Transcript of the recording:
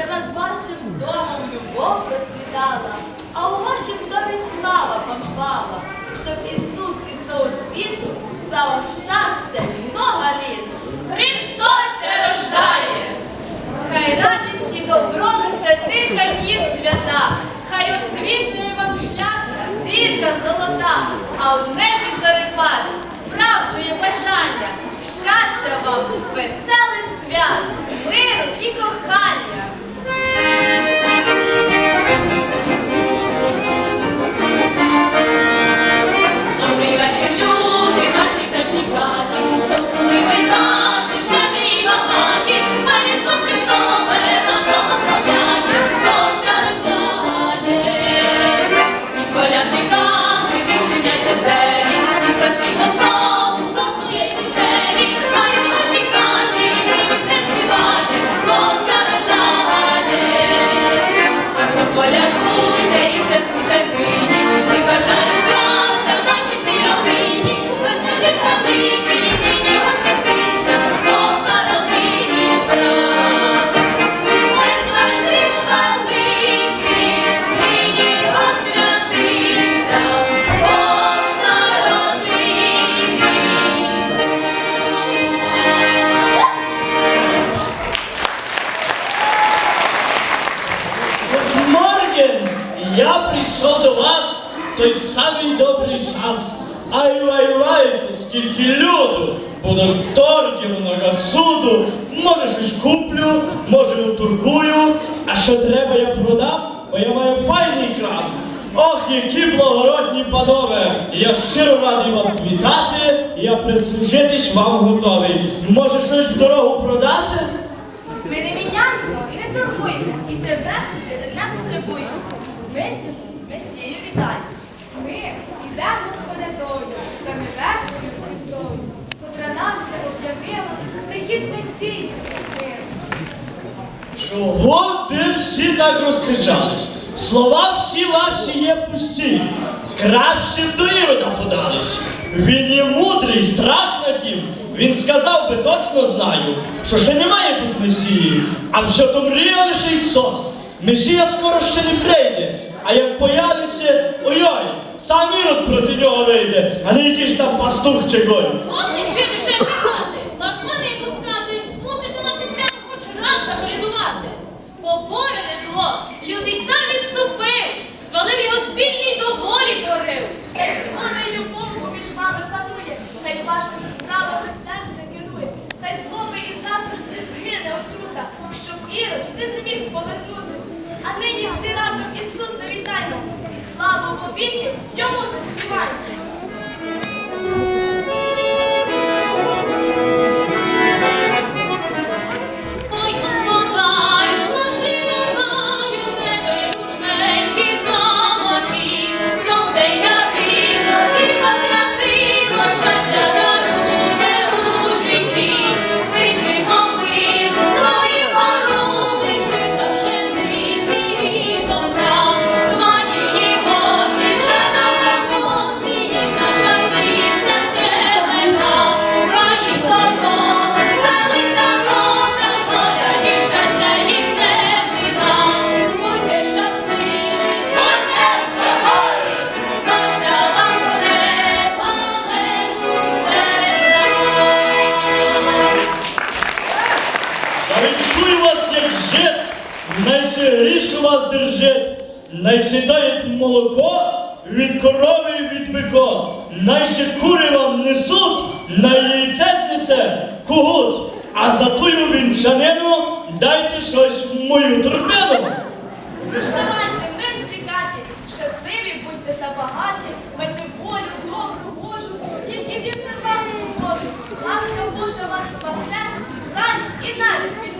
щоб над вашим домом любов процвітала, а у вашім домі слава панувала, щоб Ісус із того світу став щастя й много літ. Христос рождає! Хай радість і добро тиха днів свята, хай освітлює вам шлях зірка золота, а в небі зарипат справджує бажання, щастя вам, веселих свят, миру і кохання. Thank you. Я прийшов до вас в той самий добрий час. Ай вай вай, то скільки люду, будуть торги, много суду. Може щось куплю, може торгую, а що треба я продам, бо я маю файний крам. Ох, які благородні панове! Я щиро радий вас вітати, я прислужитись вам готовий. Може щось в дорогу продати? Ми не міняємо і не торгуємо, і для дня потребуємо. Ми Месію вітаємо. Ми йдемо колядою за небесною звіздою, котра нам все об'явила прихід Месії святим. Чого ти всі так розкричались? Слова всі ваші є пусті. Краще б до Ірода подались. Він є мудрий, страх на ким. Він сказав би, точно знаю, що ще немає тут Месії, а все то мрія лише й сон. Месія скоро ще не прийде, а як появиться, ой-ой, сам Ірод проти нього вийде, а не якийсь там пастух чи голь. Досить ще лише брехати, лакони пускати, мусиш на наші сцени хоч раз заколядувати. Поборене зло, лютий цар відступив, звалив його спільній доволі творив. Хай згода й любов поміж вами панує, хай вашими справами серце керує, хай злоби і заздрості згине отрута, щоб Ірод не зміг повіки йому заспіваймо. ще грішу вас держить, найше дають молоко від корови і від бика, найше кури вам несуть, на яйце знесе. Когось, а за тую вінчанину дайте щось в мою торпеду. Прощавайте, мир цікачі, щасливі будьте та багаті, майте волю, добру Божу, тільки вірте вас Божу. Ласка Божа вас спасе, радь і навіть від